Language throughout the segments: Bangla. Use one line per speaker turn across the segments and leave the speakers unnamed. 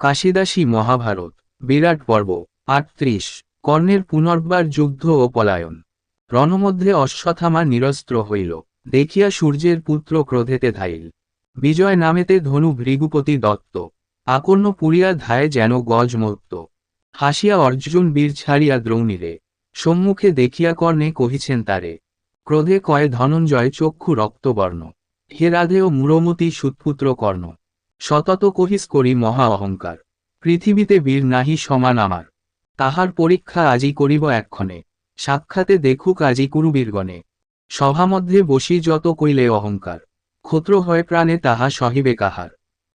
কাশিদাসী মহাভারত, বিরাট পর্ব, আটত্রিশ, কর্ণের পুনর্বার যুদ্ধ ও পলায়ন। রণমধ্যে অশ্বথামা নিরস্ত্র হইল, দেখিয়া সূর্যের পুত্র ক্রোধেতে ধাইল। বিজয় নামেতে ধনু ভৃগুপতি দত্ত, আকর্ণ পুরিয়া ধায় যেন গজ মুক্ত হাসিয়া অর্জুন বীর ছাড়িয়া দ্রৌণীরে, সম্মুখে দেখিয়া কর্ণে কহিছেন তারে, ক্রোধে কয়ে ধনঞ্জয় চক্ষু রক্তবর্ণ, হে রাধেয় মূরমতি সুৎপুত্র কর্ণ সতত কহিস করি মহা অহংকার। পৃথিবীতে বীর নাহি সমান আমার। তাহার পরীক্ষা আজি করিব এক্ষণে সাক্ষাতে দেখুক আজি কুরুবীরগণে। সভামধ্যে বসি যত কইলে অহংকার। ক্ষত্র হয় প্রাণে তাহা সহিবে কাহার।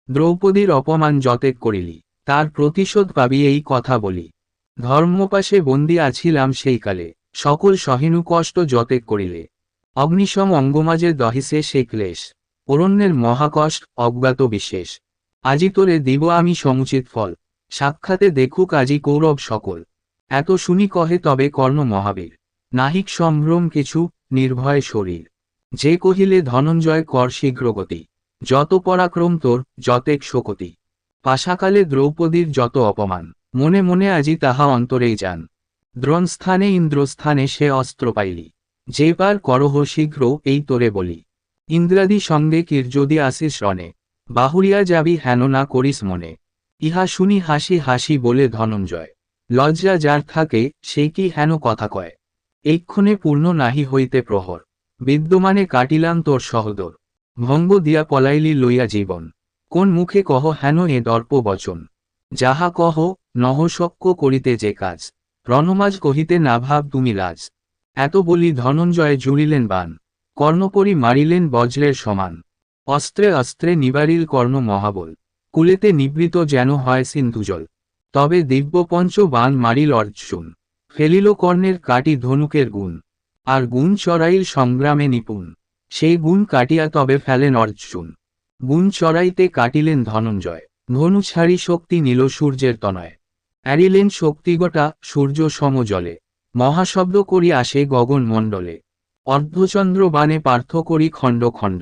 দ্রৌপদীর অপমান যতেক করিলি, তার প্রতিশোধ পাবি এই কথা বলি। ধর্মপাশে বন্দী আছিলাম সেই কালে সকল সহিনু কষ্ট যতেক করিলে। অগ্নিসম অঙ্গমাজে দহিসে সে ক্লেশ। অরণ্যের মহাকষ্ট অজ্ঞাত বিশেষ। আজি তোরে দিব আমি সমুচিত ফল। সাক্ষাতে দেখুক আজি কৌরব সকল। এত শুনি কহে তবে কর্ণ মহাবীর। নাহিক সম্ভ্রম কিছু, নির্ভয় শরীর। যে কহিলে ধনঞ্জয় কর শীঘ্রগতি। যত পরাক্রম তোর, যতেক শোকতি। পাশাকালে দ্রৌপদীর যত অপমান। মনে মনে আজি তাহা অন্তরেই যান। দ্রোণস্থানে ইন্দ্রস্থানে সে অস্ত্র পাইলি। যে পার করহ শীঘ্র এই তোরে বলি। ইন্দ্রাদি সঙ্গে কীর যদি আসিস রণে বাহুরিয়া যাবি হেন না করিস মনে। ইহা শুনি হাসি হাসি বলে ধনঞ্জয়, লজ্জা যার থাকে সে কি হেন কথা কয়। এক্ষণে পূর্ণ নাহি হইতে প্রহর, বিদ্যমানে কাটিলাম তোর সহদর। ভঙ্গ দিয়া পলাইলি লইয়া জীবন, কোন মুখে কহ হেন এ দর্প বচন। যাহা কহ নহশক্য করিতে যে কাজ, রণমাজ কহিতে না ভাব তুমি লাজ। এত বলি ধনঞ্জয় জুড়িলেন বান। কর্ণপরি মারিলেন বজ্রের সমান। অস্ত্রে অস্ত্রে নিবারিল কর্ণ মহাবল। কুলেতে নিবৃত যেন হয় সিন্ধুজল। তবে দিব্যপঞ্চ বান মারিল অর্জুন। ফেলিল কর্ণের কাটি ধনুকের গুণ। আর গুণ চড়াইল সংগ্রামে নিপুণ। সেই গুণ কাটিয়া তবে ফেলেন অর্জুন। গুণ চড়াইতে কাটিলেন ধনঞ্জয়। ধনু ছাড়ি শক্তি নিল সূর্যের তনয়। এরিলেন শক্তিগটা সূর্য সমজলে। মহাশব্দ করি আসে গগন মণ্ডলে। অর্ধচন্দ্র বানে পার্থ করি খণ্ড খণ্ড।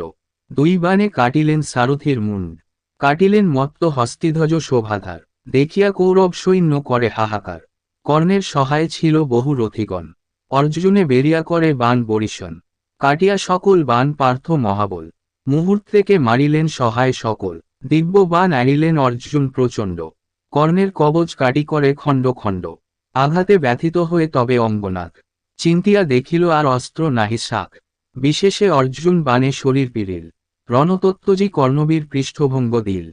দুই বানে কাটিলেন সারথির মুন্ড। কাটিলেন মত্ত হস্তিধ্বজ শোভাধার। দেখিয়া কৌরব সৈন্য করে হাহাকার। কর্ণের সহায় ছিল বহু রথিগণ। অর্জুনে বেরিয়া করে বান বরিশন। কাটিয়া সকল বান পার্থ মহাবল। মুহূর্তেকে মারিলেন সহায় সকল। দিব্য বান এড়িলেন অর্জুন প্রচণ্ড। কর্ণের কবচ কাটি করে খণ্ড খণ্ড। আঘাতে ব্যথিত হয়ে তবে অঙ্গনাথ। চিন্তিয়া দেখিল আর অস্ত্র নাহি শাক। বিশেষে অর্জুন বানে শরীর পিড়িল। রণতত্ত্বজি কর্ণবীর পৃষ্ঠভঙ্গ দিল।